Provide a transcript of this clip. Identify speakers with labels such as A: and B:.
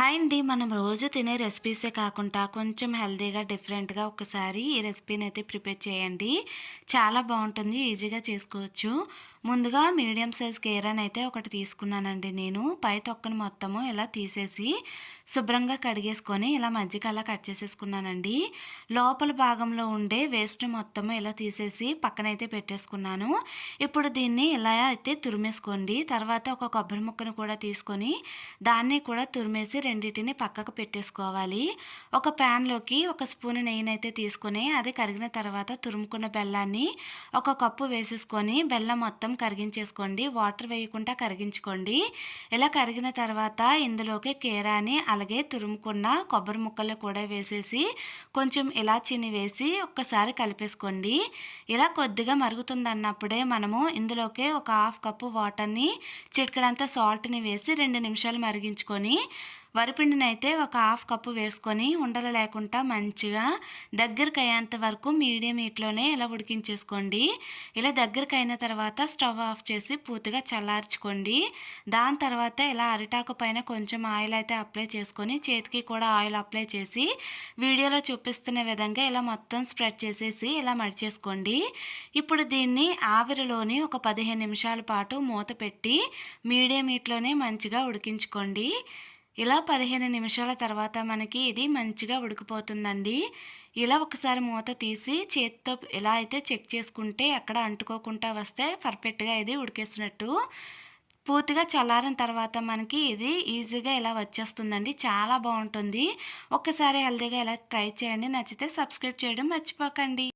A: Hi అండి మనం రోజు తినే రెసిపీసే కాకుండా కొంచెం హెల్తీగా డిఫరెంట్గా ఒకసారి ఈ రెసిపీని అయితే ప్రిపేర్ చేయండి. చాలా బాగుంటుంది ఈజీగా చేసుకోవచ్చు. ముందుగా మీడియం సైజ్ కేరాన్ అయితే ఒకటి తీసుకున్నానండి నేను. పై తొక్కను మొత్తము ఇలా తీసేసి శుభ్రంగా కడిగేసుకొని ఇలా మజ్జిగ అలా కట్ చేసేసుకున్నానండి. లోపల భాగంలో ఉండే వేస్ట్ మొత్తము ఇలా తీసేసి పక్కనైతే పెట్టేసుకున్నాను. ఇప్పుడు దీన్ని ఇలా అయితే తురిమేసుకోండి. తర్వాత ఒక కొబ్బరి ముక్కను కూడా తీసుకొని దాన్ని కూడా తురిమేసి రెండింటిని పక్కకు పెట్టేసుకోవాలి. ఒక ప్యాన్లోకి ఒక స్పూన్ నెయ్యినైతే తీసుకొని అది కరిగిన తర్వాత తురుముకున్న బెల్లాన్ని ఒక కప్పు వేసేసుకొని బెల్లం మొత్తం కరిగించేసుకోండి. వాటర్ వేయకుండా కరిగించుకోండి. ఇలా కరిగిన తర్వాత ఇందులోకి కేరాని అలాగే తురుముకున్న కొబ్బరి ముక్కలు కూడా వేసేసి కొంచెం ఇలాచీని వేసి ఒక్కసారి కలిపేసుకోండి. ఇలా కొద్దిగా మరుగుతుంది అన్నప్పుడే మనము ఇందులోకి ఒక హాఫ్ కప్పు వాటర్ని చిటికడంత సాల్ట్ని వేసి రెండు నిమిషాలు మరిగించుకొని వరిపిండిని అయితే ఒక హాఫ్ కప్పు వేసుకొని ఉండలు లేకుండా మంచిగా దగ్గరికి అయ్యేంత వరకు మీడియం హీట్లోనే ఇలా ఉడికించేసుకోండి. ఇలా దగ్గరికి అయిన తర్వాత స్టవ్ ఆఫ్ చేసి పూర్తిగా చల్లార్చుకోండి. దాని తర్వాత ఇలా అరిటాకు పైన కొంచెం ఆయిల్ అయితే అప్లై చేసుకొని చేతికి కూడా ఆయిల్ అప్లై చేసి వీడియోలో చూపిస్తున్న విధంగా ఇలా మొత్తం స్ప్రెడ్ చేసేసి ఇలా మడిచేసుకోండి. ఇప్పుడు దీన్ని ఆవిరిలోని ఒక పదిహేను నిమిషాల పాటు మూత పెట్టి మీడియం హీట్లోనే మంచిగా ఉడికించుకోండి. ఇలా పదిహేను నిమిషాల తర్వాత మనకి ఇది మంచిగా ఉడికిపోతుందండి. ఇలా ఒకసారి మూత తీసి చేతితో ఇలా అయితే చెక్ చేసుకుంటే ఎక్కడ అంటుకోకుండా వస్తే పర్ఫెక్ట్గా ఇది ఉడికేసినట్టు. పూర్తిగా చల్లారిన తర్వాత మనకి ఇది ఈజీగా ఇలా వచ్చేస్తుందండి. చాలా బాగుంటుంది. ఒక్కసారి హెల్తీగా ఇలా ట్రై చేయండి. నచ్చితే సబ్స్క్రైబ్ చేయడం మర్చిపోకండి.